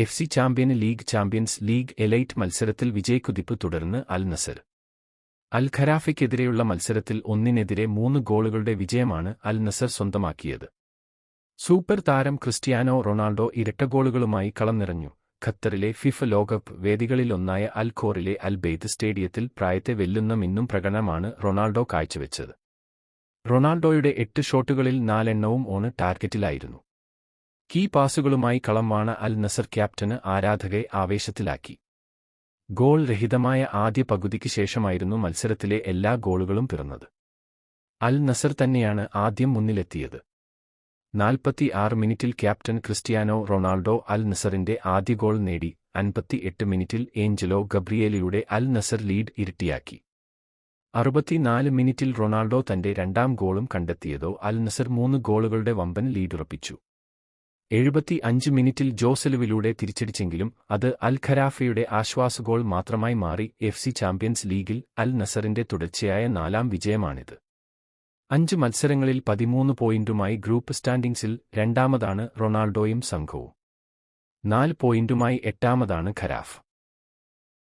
F C champion league champions league elite മത്സരത്തിൽ വിജയക്കുതിപ്പ് തുടർന്ന് അൽ നസർ. അൽ ഖരാഫയ്ക്കെതിരെയുള്ള മത്സരത്തിൽ ഒന്നിനെതിരെ മൂന്ന് ഗോളുകളുടെ വിജയമാണ് അൽ നസർ സ്വന്തമാക്കിയത്. സൂപ്പർ താരം ക്രിസ്ത്യാനോ റൊണാൾഡോ ഇരട്ട ഗോളുകളുമായി കളം നിറഞ്ഞു ഖത്തറിലെ ഫിഫ ലോകകപ്പ് വേദികളിലൊന്നായ അൽ ഖോറിലെ അൽ ബെയ്ത്ത് സ്റ്റേഡിയത്തിൽ പ്രായത്തെ വെല്ലുന്ന മിന്നും പ്രകടനമാണ് റൊണാൾഡോ കാഴ്ചവെച്ചത്. റൊണാൾഡോയുടെ എട്ട് ഷോട്ടുകളിൽ നാലെണ്ണവും ഓണ് ടാർഗറ്റിലായിരുന്നു. കീ പാസുകളുമായി കളമാണ് അൽ നസർ ക്യാപ്റ്റന് ആരാധകരെ ആവേശത്തിലാക്കി. ഗോൾ രഹിതമായ ആദ്യ പകുതിക്ക് ശേഷമായിരുന്നു മത്സരത്തിലെ എല്ലാ ഗോളുകളും പിറന്നത്. അൽ നസർ തന്നെയാണ് ആദ്യം മുന്നിലെത്തിയത്. നാൽപ്പത്തി ആറ് മിനിറ്റിൽ ക്യാപ്റ്റൻ ക്രിസ്റ്റിയാനോ റൊണാൾഡോ അൽ നസറിന്റെ ആദ്യ ഗോൾ നേടി അൻപത്തിയെട്ട് മിനിറ്റിൽ ഏഞ്ചലോ ഗബ്രിയേലിയുടെ അൽ നസർ ലീഡ് ഇരട്ടിയാക്കി. അറുപത്തിനാല് മിനിറ്റിൽ റൊണാൾഡോ തന്റെ രണ്ടാം ഗോളും കണ്ടെത്തിയതോ അൽ നസർ മൂന്ന് ഗോളുകളുടെ വമ്പൻ ലീഡുറപ്പിച്ചു. എഴുപത്തി അഞ്ച് മിനിറ്റിൽ ജോസലുവിലൂടെ തിരിച്ചടിച്ചെങ്കിലും അത് അൽ ഖരാഫയുടെ ആശ്വാസഗോൾ മാത്രമായി മാറി എഫ് സി ചാമ്പ്യൻസ് ലീഗിൽ അൽ നസറിന്റെ തുടർച്ചയായ നാലാം വിജയമാണിത്. അഞ്ച് മത്സരങ്ങളിൽ പതിമൂന്ന് പോയിന്റുമായി ഗ്രൂപ്പ് സ്റ്റാൻഡിംഗ്സിൽ രണ്ടാമതാണ് റൊണാൾഡോയും സംഘവും. നാല് പോയിന്റുമായി എട്ടാമതാണ് ഖരാഫ്.